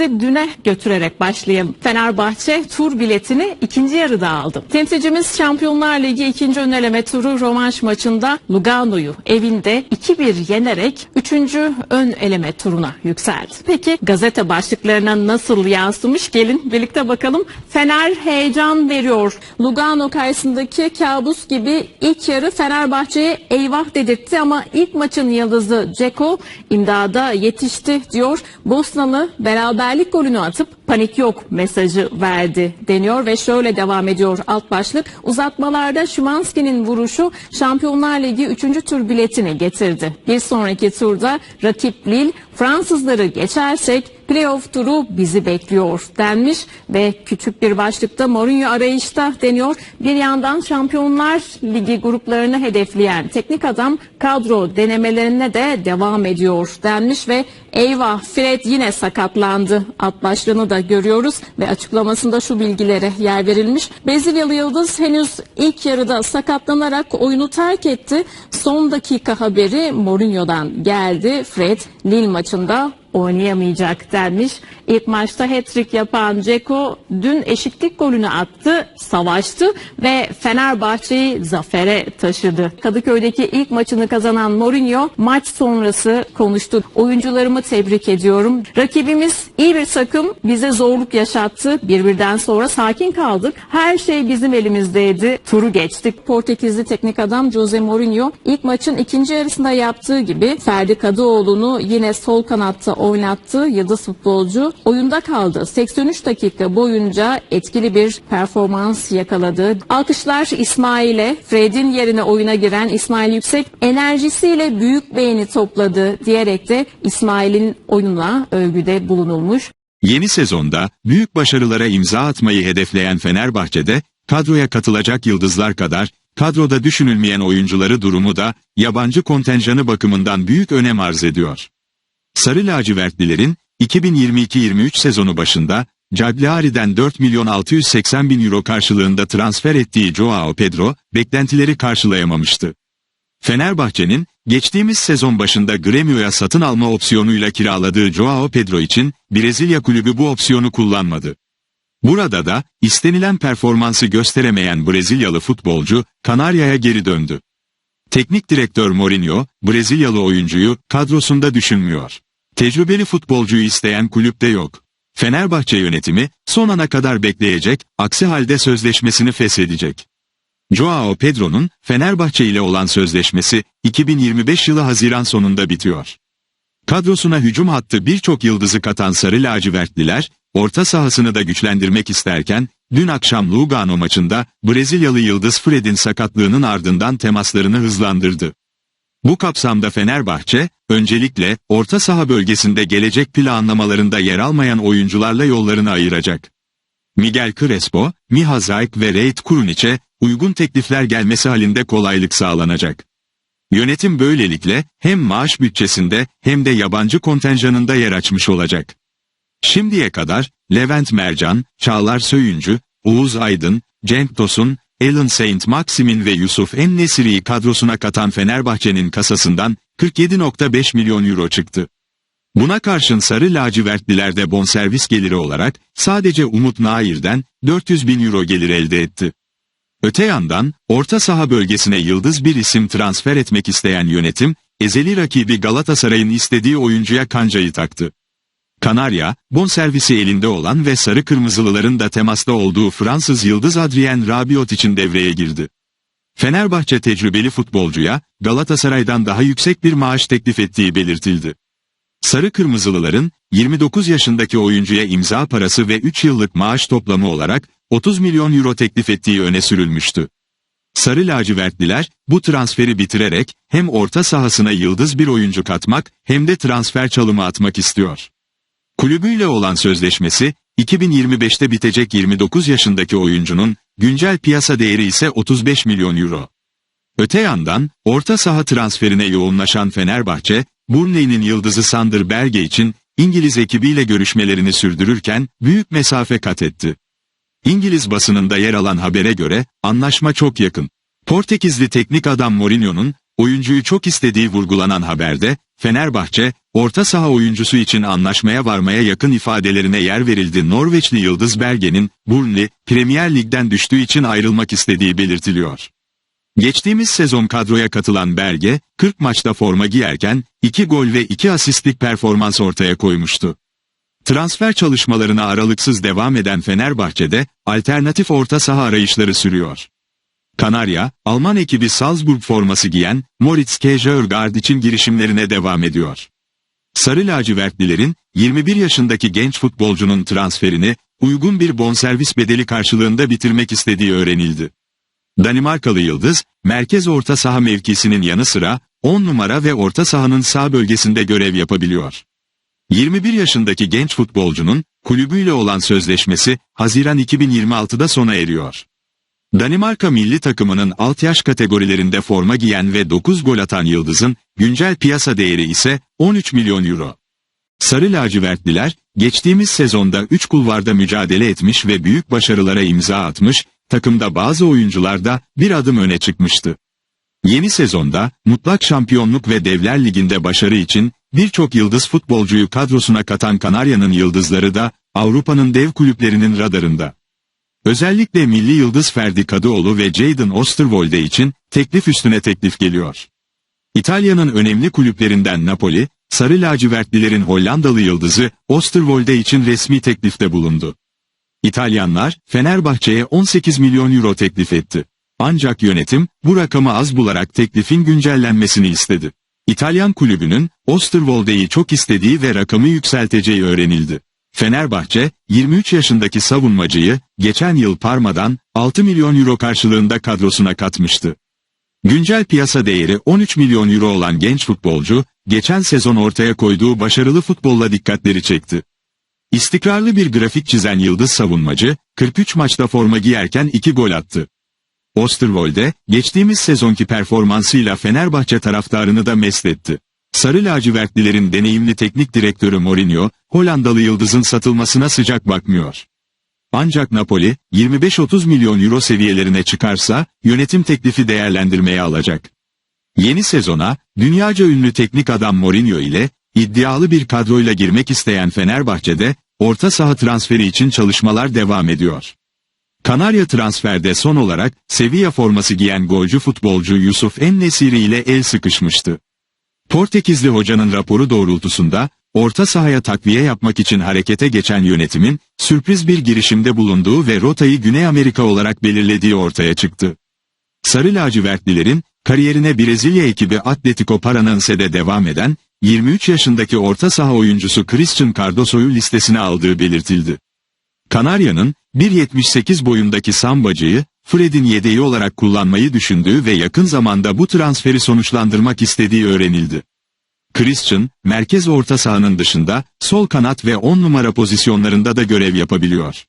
Sizi düne götürerek başlayalım. Fenerbahçe tur biletini ikinci yarıda aldı. Temsilcimiz Şampiyonlar Ligi ikinci ön eleme turu rövanş maçında Lugano'yu evinde 2-1 yenerek üçüncü ön eleme turuna yükseldi. Peki gazete başlıklarına nasıl yansımış? Gelin birlikte bakalım. Fener heyecan veriyor. Lugano karşısındaki kabus gibi ilk yarı Fenerbahçe'ye eyvah dedirtti ama ilk maçın yıldızı Ceko imdada yetişti diyor. Bosnalı beraberlik golünü atıp panik yok mesajı verdi deniyor ve şöyle devam ediyor alt başlık. Uzatmalarda Şimanski'nin vuruşu Şampiyonlar Ligi 3. tur biletini getirdi. Bir sonraki turda rakip Lille Fransızları geçersek playoff turu bizi bekliyor denmiş ve küçük bir başlıkta Mourinho arayışta deniyor. Bir yandan Şampiyonlar Ligi gruplarını hedefleyen teknik adam kadro denemelerine de devam ediyor denmiş ve eyvah Fred yine sakatlandı alt başlığını da görüyoruz ve açıklamasında şu bilgilere yer verilmiş. Brezilyalı Yıldız henüz ilk yarıda sakatlanarak oyunu terk etti. Son dakika haberi Mourinho'dan geldi. Fred Lille maçında oynayamayacak denmiş. İlk maçta hat-trick yapan Ceko dün eşitlik golünü attı, savaştı ve Fenerbahçe'yi zafere taşıdı. Kadıköy'deki ilk maçını kazanan Mourinho maç sonrası konuştu. Oyuncularımı tebrik ediyorum. Rakibimiz iyi bir takım bize zorluk yaşattı. Birbirden sonra sakin kaldık. Her şey bizim elimizdeydi. Turu geçtik. Portekizli teknik adam Jose Mourinho ilk maçın ikinci yarısında yaptığı gibi Ferdi Kadıoğlu'nu yine sol kanatta oynattığı yıldız futbolcu oyunda kaldı. 83 dakika boyunca etkili bir performans yakaladı. Alkışlar İsmail'e, Fred'in yerine oyuna giren İsmail Yüksek enerjisiyle büyük beğeni topladı diyerek de İsmail'in oyununa övgüde bulunulmuş. Yeni sezonda büyük başarılara imza atmayı hedefleyen Fenerbahçe'de kadroya katılacak yıldızlar kadar kadroda düşünülmeyen oyuncuları durumu da yabancı kontenjanı bakımından büyük önem arz ediyor. Sarı lacivertlilerin 2022-23 sezonu başında Cagliari'den 4 milyon 680 bin euro karşılığında transfer ettiği Joao Pedro beklentileri karşılayamamıştı. Fenerbahçe'nin geçtiğimiz sezon başında Gremio'ya satın alma opsiyonuyla kiraladığı Joao Pedro için Brezilya kulübü bu opsiyonu kullanmadı. Burada da istenilen performansı gösteremeyen Brezilyalı futbolcu Kanarya'ya geri döndü. Teknik direktör Mourinho, Brezilyalı oyuncuyu kadrosunda düşünmüyor. Tecrübeli futbolcuyu isteyen kulüpte yok. Fenerbahçe yönetimi son ana kadar bekleyecek, aksi halde sözleşmesini feshedecek. Joao Pedro'nun Fenerbahçe ile olan sözleşmesi 2025 yılı Haziran sonunda bitiyor. Kadrosuna hücum hattı birçok yıldızı katan Sarı Lacivertliler, orta sahasını da güçlendirmek isterken, dün akşam Lugano maçında Brezilyalı yıldız Fred'in sakatlığının ardından temaslarını hızlandırdı. Bu kapsamda Fenerbahçe, öncelikle orta saha bölgesinde gelecek planlamalarında yer almayan oyuncularla yollarını ayıracak. Miguel Crespo, Miha Zayk ve Reit Kurunic'e uygun teklifler gelmesi halinde kolaylık sağlanacak. Yönetim böylelikle hem maaş bütçesinde hem de yabancı kontenjanında yer açmış olacak. Şimdiye kadar Levent Mercan, Çağlar Söyüncü, Uğuz Aydın, Cenk Tosun, Alan Saint Maximin ve Yusuf En-Nesiri'yi kadrosuna katan Fenerbahçe'nin kasasından 47.5 milyon euro çıktı. Buna karşın Sarı Lacivertlilerde bonservis geliri olarak sadece Umut Nair'den 400 bin euro gelir elde etti. Öte yandan, orta saha bölgesine yıldız bir isim transfer etmek isteyen yönetim, ezeli rakibi Galatasaray'ın istediği oyuncuya kancayı taktı. Kanarya, bonservisi elinde olan ve sarı kırmızılıların da temasta olduğu Fransız yıldız Adrien Rabiot için devreye girdi. Fenerbahçe tecrübeli futbolcuya, Galatasaray'dan daha yüksek bir maaş teklif ettiği belirtildi. Sarı Kırmızılıların 29 yaşındaki oyuncuya imza parası ve 3 yıllık maaş toplamı olarak 30 milyon euro teklif ettiği öne sürülmüştü. Sarı lacivertliler bu transferi bitirerek hem orta sahasına yıldız bir oyuncu katmak hem de transfer çalımı atmak istiyor. Kulübüyle olan sözleşmesi 2025'te bitecek 29 yaşındaki oyuncunun güncel piyasa değeri ise 35 milyon euro. Öte yandan orta saha transferine yoğunlaşan Fenerbahçe, Burnley'nin yıldızı Sander Berge için İngiliz ekibiyle görüşmelerini sürdürürken büyük mesafe kat etti. İngiliz basınında yer alan habere göre anlaşma çok yakın. Portekizli teknik adam Mourinho'nun oyuncuyu çok istediği vurgulanan haberde, Fenerbahçe, orta saha oyuncusu için anlaşmaya varmaya yakın ifadelerine yer verildi. Norveçli Yıldız Berge'nin, Burnley, Premier Lig'den düştüğü için ayrılmak istediği belirtiliyor. Geçtiğimiz sezon kadroya katılan Berge, 40 maçta forma giyerken, 2 gol ve 2 asistlik performans ortaya koymuştu. Transfer çalışmalarına aralıksız devam eden Fenerbahçe'de, alternatif orta saha arayışları sürüyor. Kanarya, Alman ekibi Salzburg forması giyen Moritz Kjørgaard için girişimlerine devam ediyor. Sarı lacivertlilerin 21 yaşındaki genç futbolcunun transferini uygun bir bonservis bedeli karşılığında bitirmek istediği öğrenildi. Danimarkalı Yıldız, merkez orta saha mevkisinin yanı sıra 10 numara ve orta sahanın sağ bölgesinde görev yapabiliyor. 21 yaşındaki genç futbolcunun kulübüyle olan sözleşmesi Haziran 2026'da sona eriyor. Danimarka milli takımının alt yaş kategorilerinde forma giyen ve 9 gol atan Yıldız'ın güncel piyasa değeri ise 13 milyon euro. Sarı lacivertliler, geçtiğimiz sezonda 3 kulvarda mücadele etmiş ve büyük başarılara imza atmış, takımda bazı oyuncular da bir adım öne çıkmıştı. Yeni sezonda, mutlak şampiyonluk ve Devler Ligi'nde başarı için birçok yıldız futbolcuyu kadrosuna katan Kanarya'nın yıldızları da Avrupa'nın dev kulüplerinin radarında. Özellikle milli yıldız Ferdi Kadıoğlu ve Jadon Osterwolde için teklif üstüne teklif geliyor. İtalya'nın önemli kulüplerinden Napoli, Sarı lacivertlilerin Hollandalı yıldızı Osterwolde için resmi teklifte bulundu. İtalyanlar, Fenerbahçe'ye 18 milyon euro teklif etti. Ancak yönetim, bu rakamı az bularak teklifin güncellenmesini istedi. İtalyan kulübünün, Osterwolde'yi çok istediği ve rakamı yükselteceği öğrenildi. Fenerbahçe, 23 yaşındaki savunmacıyı, geçen yıl Parma'dan 6 milyon euro karşılığında kadrosuna katmıştı. Güncel piyasa değeri 13 milyon euro olan genç futbolcu, geçen sezon ortaya koyduğu başarılı futbolla dikkatleri çekti. İstikrarlı bir grafik çizen yıldız savunmacı, 43 maçta forma giyerken 2 gol attı. Osterwolde, geçtiğimiz sezonki performansıyla Fenerbahçe taraftarını da mest etti. Sarı lacivertlilerin deneyimli teknik direktörü Mourinho, Hollandalı yıldızın satılmasına sıcak bakmıyor. Ancak Napoli, 25-30 milyon euro seviyelerine çıkarsa, yönetim teklifi değerlendirmeye alacak. Yeni sezona, dünyaca ünlü teknik adam Mourinho ile, iddialı bir kadroyla girmek isteyen Fenerbahçe'de, orta saha transferi için çalışmalar devam ediyor. Kanarya transferde son olarak, Sevilla forması giyen golcü futbolcu Yusuf En-Nesiri ile el sıkışmıştı. Portekizli hocanın raporu doğrultusunda, orta sahaya takviye yapmak için harekete geçen yönetimin, sürpriz bir girişimde bulunduğu ve rotayı Güney Amerika olarak belirlediği ortaya çıktı. Sarı lacivertlilerin, kariyerine Brezilya ekibi Atletico Paranense'de devam eden, 23 yaşındaki orta saha oyuncusu Christian Cardoso'yu listesine aldığı belirtildi. Kanarya'nın, 1.78 boyundaki sambacıyı, Fred'in yedeği olarak kullanmayı düşündüğü ve yakın zamanda bu transferi sonuçlandırmak istediği öğrenildi. Christian, merkez orta sahanın dışında, sol kanat ve 10 numara pozisyonlarında da görev yapabiliyor.